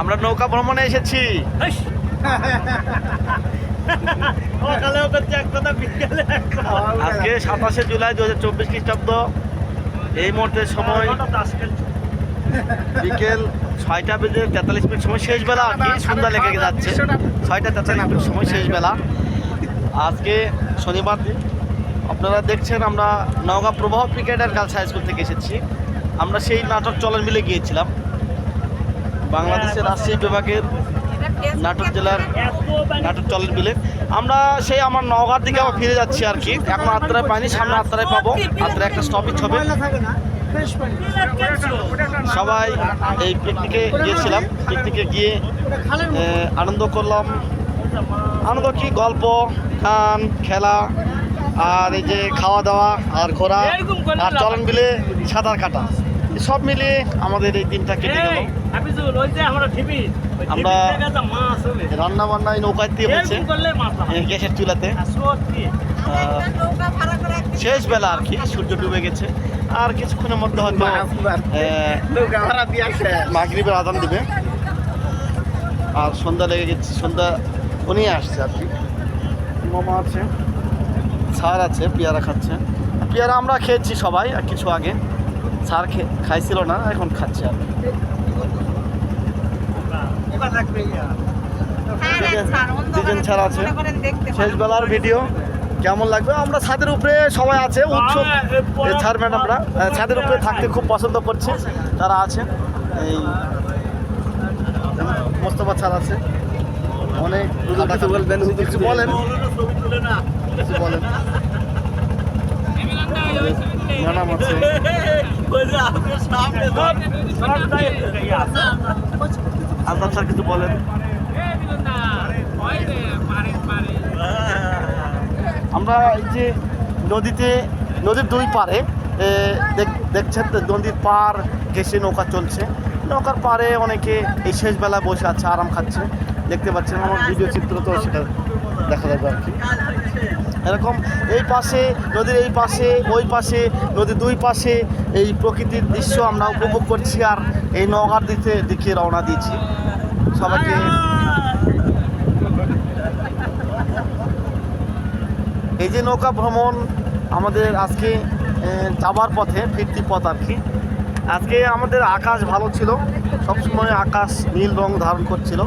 আমরা নৌকা ভ্রমণে এসেছি। আজকে সাতাশে জুলাই দু হাজার চব্বিশ খ্রিস্টাব্দ। এই মুহূর্তে সময় বিকেল ছয়টা বেজে তেতাল্লিশ মিনিট সময় শেষ বেলা। আর কি সন্ধ্যা লেগে যাচ্ছে। ছয়টা তেতাল্লিশ মিনিট সময় শেষ বেলা। আজকে শনিবার দিন। আপনারা দেখছেন আমরা নওগাঁ প্রবাহ ক্রিকেটার গার্লস হাই স্কুল থেকে এসেছি। আমরা সেই নাটক চলন মিলে গিয়েছিলাম। বাংলাদেশের রাজশাহী বিভাগের নাটক জেলার নাটক চলন মিলে। আমরা সেই আমার নওগাঁর দিকে আবার ফিরে যাচ্ছি আর কি। এখন আত্রায় পাইনি সামনে আত্রায় পাবো। আত্রায় একটা স্টপেজ হবে। সবাই এই পিকনিকে গিয়েছিলাম। পিকনিকে গিয়ে আনন্দ করলাম। আনন্দ কি? গল্প গান খেলা আর এই যে খাওয়া দাওয়া আর ঘোরা আর চলন মিলে সাঁতার কাটা। সব মিলিয়ে আমাদের এই দিনটা কেটে গেল। হাফিজুল ওই যে আমরা টিভি আমরা- মাছ হবে রান্না বান্না এই নৌকায় দিয়ে হচ্ছে। গ্যাসের চুলাতে। শেষ বেলা আর কি সূর্য ডুবে গেছে। আর কিছুক্ষণের মধ্যে হয়তো মাগরিবের আদান দিবে। আর সন্ধ্যা লেগে গেছে সন্ধ্যা উনি আসছে আর কি। মামা আছে স্যার আছে পেয়ারা খাচ্ছে। পেয়ারা আমরা খেয়েছি সবাই আর কিছু আগে। স্যার খে- খাইছিল না এখন খাচ্ছে আর দুজন ছাড়া আছে। শেষ বেলার ভিডিও কেমন লাগবে? আমরা ছাদের উপরে সবাই আছে স্যার ম্যাডামরা আহ, ছাদের উপরে থাকতে খুব পছন্দ করছে তারা আছে। এই মোস্তফা স্যার আছে। অনেক কিছু বলবেন কিছু বলেন? কিছু বলেন? ম্যাডাম আছে। আজাদ স্যার কিছু বলেন। আমরা এই যে নদীতে, নদীর দুই পারে দেখ- দেখছেন নদীর পার ঘেসে নৌকা চলছে। নৌকার পারে অনেকে এই শেষ বেলা বসে আছে, আরাম খাচ্ছে। দেখতে পাচ্ছেন, আমার ভিডিও চিত্র তো সেটা দেখা যাবে আর কি। এরকম এই পাশে, নদীর এই পাশে, ওই পাশে, নদীর দুই পাশে এই প্রকৃতির দৃশ্য আমরা উপভোগ করছি আর এই নৌকার দিকে দিকে রওনা দিয়েছি। সবাইকে এই যে নৌকা ভ্রমণ আমাদের আজকে যাবার পথে, ফিরতি পথ আর কি। আজকে আমাদের আকাশ ভালো ছিল, সবসময় আকাশ নীল রং ধারণ করছিল।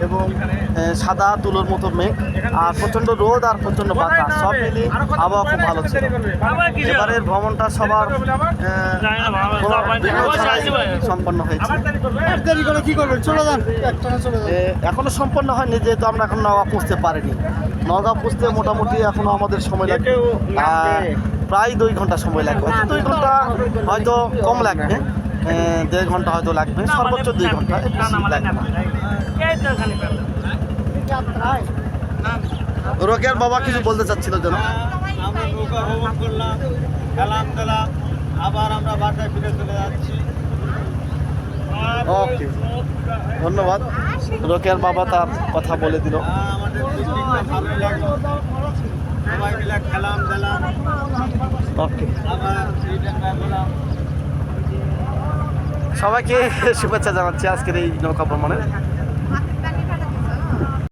এবং সাদা তুলোর মতো মেঘ আর প্রচণ্ড রোদ আর প্রচণ্ড বাতাস। সব মিলিয়ে আবহাওয়া খুব ভালো ছিল। এবারের ভ্রমণটা সবার সম্পন্ন হয়েছে। দেরি করে কি করবেন চলে যান। একটানা চলে যান। এ, এখনও সম্পন্ন হয়নি যেহেতু আমরা এখন নওয়া পুষতে পারিনি। নওয়া পুষতে মোটামুটি এখনও আমাদের সময় লাগবে। আহ, প্রায় দুই ঘণ্টা সময় লাগবে। দুই ঘণ্টা হয়তো কম লাগবে। দেড় ঘণ্টা হয়তো লাগবে সর্বোচ্চ দুই ঘণ্টা এর বেশি লাগবে না। রোকেয়ার বাবা কিছু বলতে চাচ্ছিল যেন? আমরা নৌকা ভ্রমণ করলাম খেলাম খেলাম আবার আমরা বাসায় ফিরে চলে যাচ্ছি ওকে ধন্যবাদ। রোকেয়ার বাবা তার কথা বলে দিল। আমাদের পিকনিকটা ভালোই লাগল সবাই মিলে খেলাম দিলাম ওকে আবার রিটার্ন ব্যাক হলাম সবাইকে শুভেচ্ছা জানাচ্ছি আজকের এই নৌকা ভ্রমণে।